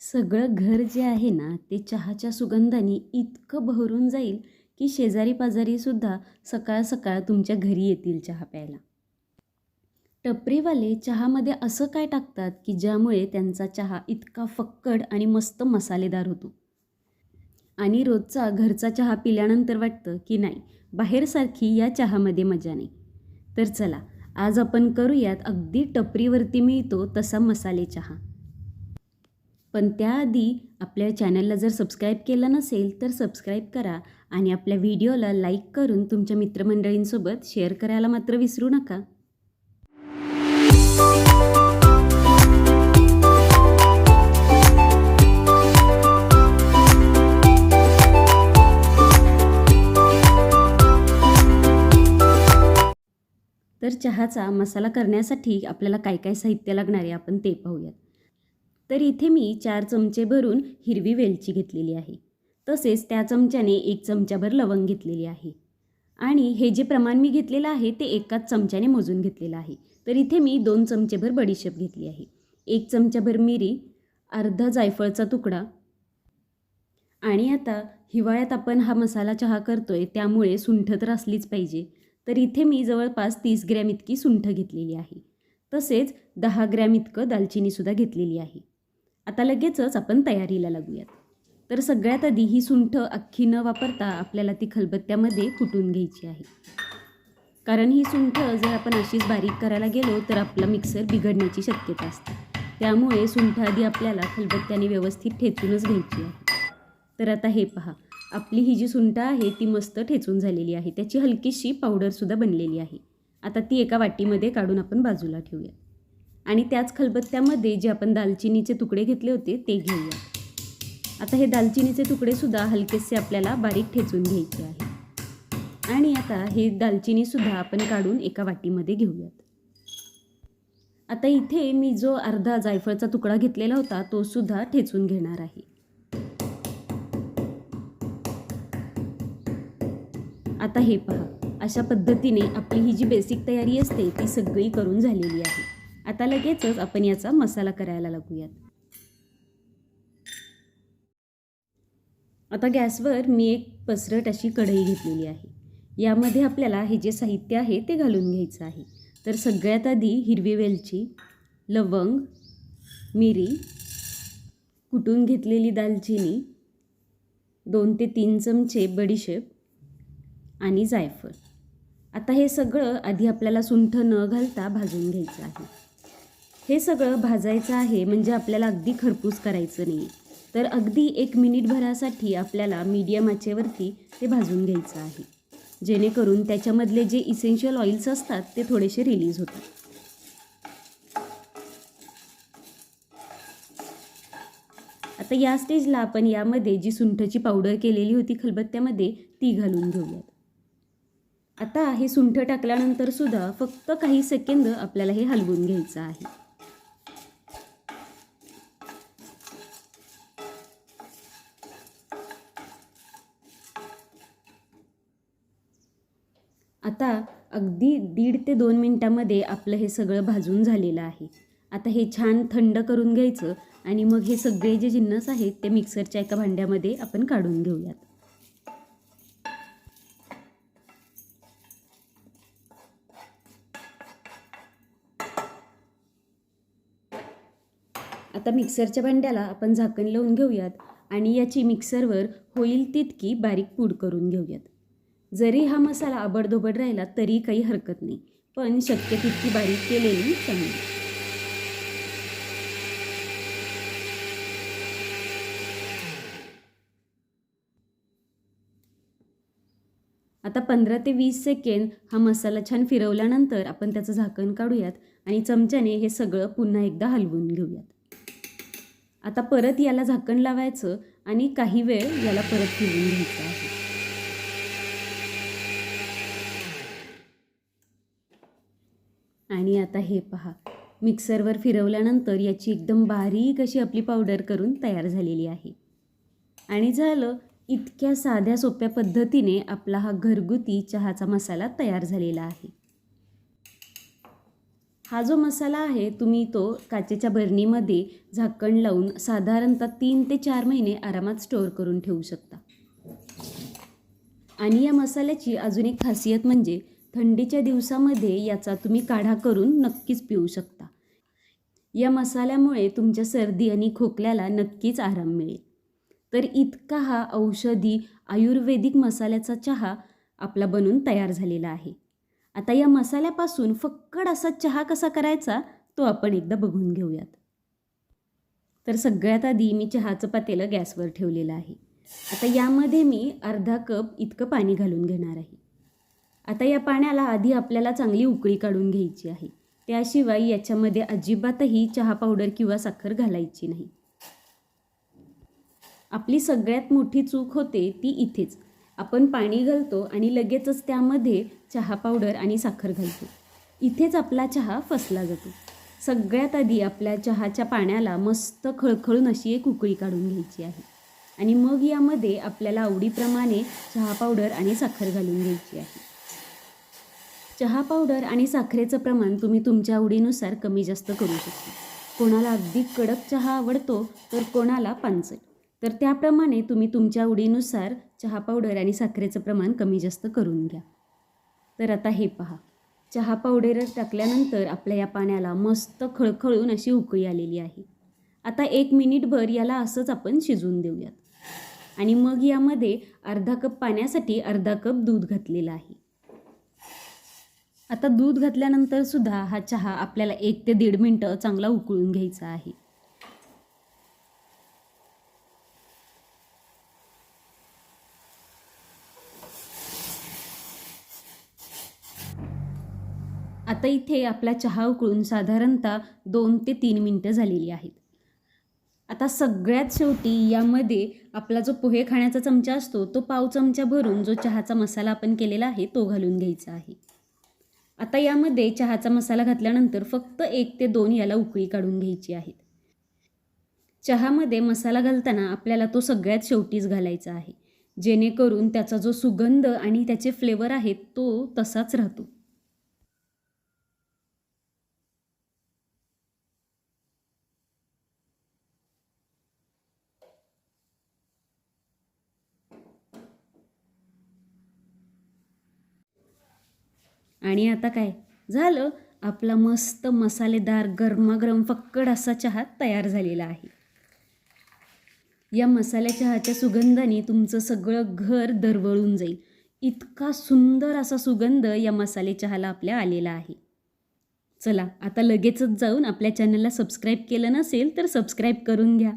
सगळं घर जे आहे ना ते चहाच्या सुगंधाने इतकं बहरून जाईल की शेजारी पाजारीसुद्धा सकाळ सकाळ तुमच्या घरी येतील चहा प्यायला. टपरीवाले चहामध्ये असं काय टाकतात की ज्यामुळे त्यांचा चहा इतका फक्कड आणि मस्त मसालेदार होतो? आणि रोजचा घरचा चहा पिल्यानंतर वाटतं की नाही बाहेरसारखी या चहामध्ये मजा नाही. तर चला आज आपण करूयात अगदी टपरीवरती मिळतो तसा मसाले चहा. पण त्याआधी आपल्या चॅनलला जर सबस्क्राईब केलं नसेल तर सबस्क्राईब करा आणि आपल्या व्हिडिओला लाईक करून तुमच्या मित्रमंडळींसोबत शेअर करायला मात्र विसरू नका. तर चहाचा मसाला करण्यासाठी आपल्याला काय काय साहित्य लागणार आहे आपण ते पाहूयात. तर इथे मी चार चमचे भरून हिरवी वेलची घेतलेली आहे. तसेच त्या चमच्याने एक चमचाभर लवंग घेतलेली आहे. आणि हे जे प्रमाण मी घेतलेलं आहे ते एकाच चमच्याने मोजून घेतलेलं आहे. तर इथे मी दोन चमचेभर बडीशेप घेतली आहे. एक चमचाभर मिरी अर्धा जायफळचा तुकडा. आणि आता हिवाळ्यात आपण हा मसाला चहा करतो आहे त्यामुळे सुंठ तर असलीच पाहिजे. तर इथे मी जवळपास तीस ग्रॅम इतकी सुंठ घेतलेली आहे. तसेच दहा ग्रॅम इतकं दालचिनीसुद्धा घेतलेली आहे. आता लगेचच आपण तयारीला लागूयात. तर सगळ्यात आधी ही सुंठ अख्खी न वापरता आपल्याला ती खलबत्त्यामध्ये कुटून घ्यायची आहे. कारण ही सुंठ जर आपण अशीच बारीक करायला गेलो तर आपला मिक्सर बिघडण्याची शक्यता असते. त्यामुळे सुंठ आधी आपल्याला खलबत्त्याने व्यवस्थित ठेचूनच घ्यायची आहे. तर आता हे पहा. आपली ही जी सुंठ आहे ती मस्त ठेचून झालेली आहे. त्याची हलकीशी पावडरसुद्धा बनलेली आहे. आता ती एका वाटीमध्ये काढून आपण बाजूला ठेवूया आणि त्याच खलबत्त्यामध्ये जे आपण दालचिनीचे तुकडे घेतले होते ते घेऊया. आता हे दालचिनीचे तुकडेसुद्धा हलकेसे आपल्याला बारीक ठेचून घ्यायचे आहे. आणि आता हे दालचिनीसुद्धा आपण काढून एका वाटीमध्ये घेऊयात. आता इथे मी जो अर्धा जायफळचा तुकडा घेतलेला होता तो सुद्धा ठेचून घेणार आहे. आता हे पहा अशा पद्धतीने आपली ही जी बेसिक तयारी असते ती सगळी करून झालेली आहे. आता लगेचच आपण याचा मसाला करायला लागूयात. आता गॅसवर मी एक पसरट अशी कढई घेतलेली आहे. यामध्ये आपल्याला हे जे साहित्य आहे ते घालून घ्यायचं आहे. तर सगळ्यात आधी हिरवी वेलची लवंग मिरी कुटून घेतलेली दालचिनी दोन ते तीन चमचे बडीशेप आणि जायफळ. आता हे सगळं आधी आपल्याला सुंठ न घालता भाजून घ्यायचं आहे. हे सगळं भाजायचं आहे म्हणजे आपल्याला अगदी खरपूस करायचं नाही. तर अगदी एक मिनिटभरासाठी आपल्याला मीडियम आचेवरती ते भाजून घ्यायचं आहे. जेणेकरून त्याच्यामधले जे इसेन्शियल ऑइल्स असतात ते थोडेसे रिलीज होतात आता या स्टेजला आपण यामध्ये जी सुंठची पावडर केलेली होती खलबत्त्यामध्ये ती घालून घेऊयात. आता हे सुंठ टाकल्यानंतर सुद्धा फक्त काही सेकंद आपल्याला हे हलवून घ्यायचं आहे. आता अगदी दीड ते दोन मिनटामध्ये आपलं हे सगळं भाजून झालेलं आहे. आता हे छान थंड करून घ्यायचं आणि मग हे सगळे जे जिन्नस आहेत ते मिक्सरच्या एका भांड्यामध्ये आपण काढून घेऊयात. आता मिक्सरच्या भांड्याला आपण झाकण लावून घेऊयात आणि याची मिक्सरवर होईल तितकी बारीक पूड करून घेऊयात. जरी हा मसाला आबडधोबड राहिला तरी काही हरकत नाही. पण शक्य तितकी बारीक केलेली चांगली आता पंधरा ते वीस सेकंड हा मसाला छान फिरवल्यानंतर आपण त्याचं झाकण काढूयात आणि चमच्याने हे सगळं पुन्हा एकदा हलवून घेऊयात. आता परत याला झाकण लावायचं आणि काही वेळ याला परत फिरवून घ्यायचं आहे. आणि आता हे पहा. मिक्सरवर फिरवल्यानंतर याची एकदम बारीक अशी आपली पावडर करून तयार झालेली आहे. आणि झालं इतक्या साध्या सोप्या पद्धतीने आपला हा घरगुती चहाचा मसाला तयार झालेला आहे. हा जो मसाला आहे तुम्ही तो काचेच्या बरणीमध्ये झाकण लावून साधारणतः तीन ते चार महिने आरामात स्टोअर करून ठेवू शकता. आणि या मसाल्याची अजून एक खासियत म्हणजे थंडीच्या दिवसामध्ये याचा तुम्ही काढा करून नक्कीच पिऊ शकता. या मसाल्यामुळे तुमच्या सर्दी आणि खोकल्याला नक्कीच आराम मिळेल. तर इतका हा औषधी आयुर्वेदिक मसाल्याचा चहा आपला बनून तयार झालेला आहे. आता या मसाल्यापासून फक्कड असा चहा कसा करायचा तो आपण एकदा बघून घेऊयात. तर सगळ्यात आधी मी चहाचं पातेलं गॅसवर ठेवलेलं आहे. आता यामध्ये मी अर्धा कप इतकं पाणी घालून घेणार आहे. आता या पाण्याला आधी आपल्याला चांगली उकळी काढून घ्यायची आहे. त्याशिवाय याच्यामध्ये अजिबातही चहा पावडर किंवा साखर घालायची नाही. आपली सगळ्यात मोठी चूक होते ती इथेच. आपण पाणी घालतो आणि लगेचच त्यामध्ये चहा पावडर आणि साखर घालतो. इथेच आपला चहा फसला जातो. सगळ्यात आधी आपल्या चहाच्या पाण्याला मस्त खळखळून अशी एक उकळी काढून घ्यायची आहे. आणि मग यामध्ये आपल्याला आवडीप्रमाणे चहा पावडर आणि साखर घालून घ्यायची आहे. चहा पावडर आणि साखरेचं प्रमाण तुम्ही तुमच्या आवडीनुसार कमी जास्त करू शकता. कोणाला अगदी कडक चहा आवडतो तर कोणाला पानसट तर त्याप्रमाणे तुम्ही तुमच्या आवडीनुसार चहा पावडर आणि साखरेचं प्रमाण कमी जास्त करून घ्या. तर आता हे पहा. चहा पावडर टाकल्यानंतर आपल्या या पाण्याला मस्त खळखळून अशी उकळी आलेली आहे. आता एक मिनिटभर याला असंच आपण शिजवून देऊयात. आणि मग यामध्ये अर्धा कप पाण्यासाठी अर्धा कप दूध घातलेलं आहे. आता दूध घातल्यानंतर सुद्धा हा चहा आपल्याला एक ते दीड मिनटं चांगला उकळून घ्यायचा आहे. आता इथे आपला चहा उकळून साधारणतः दोन ते तीन मिनटं झालेली आहेत. आता सगळ्यात शेवटी यामध्ये आपला जो पोहे खाण्याचा चमचा असतो तो पाव चमचा भरून जो चहाचा मसाला आपण केलेला आहे तो घालून घ्यायचा आहे. आता यामध्ये चहाचा मसाला घातल्यानंतर फक्त एक ते दोन याला उकळी काढून घ्यायची आहेत चहामध्ये मसाला घालताना आपल्याला तो सगळ्यात शेवटीच घालायचा आहे. जेणेकरून त्याचा जो सुगंध आणि त्याचे फ्लेवर आहेत तो तसाच राहतो. आणि आता काय? झालं. आपला मस्त मसालेदार गरमागरम फक्कड असा चहा तयार झालेला आहे. या मसाल्या चहाच्या सुगंधाने तुमचं सगळं घर दरवळून जाईल. इतका सुंदर असा सुगंध या मसाले चहाला आपल्या आलेला आहे. चला आता लगेचच जाऊन आपल्या चॅनलला सबस्क्राईब केलं नसेल तर सबस्क्राईब करून घ्या.